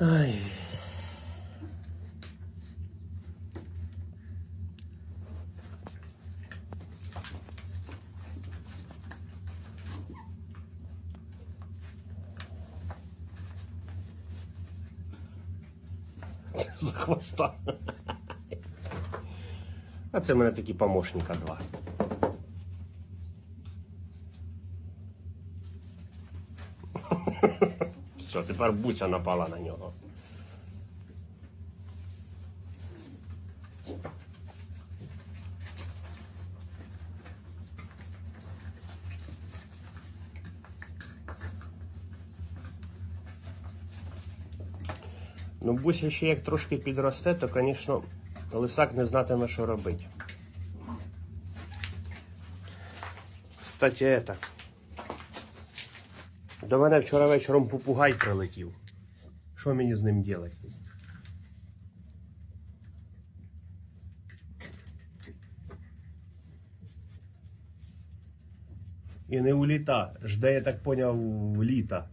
Ай. За хвоста. А це в мене такі помощника два. Все, тепер буся напала на нього. Ну, буся ще як трошки підросте, то, звісно, лисак не знатиме, що робити. Кстати, это. До мене вчора вечором попугай прилетів. Що мені з ним робити? І не уліта. Жде, я так поняв, літа.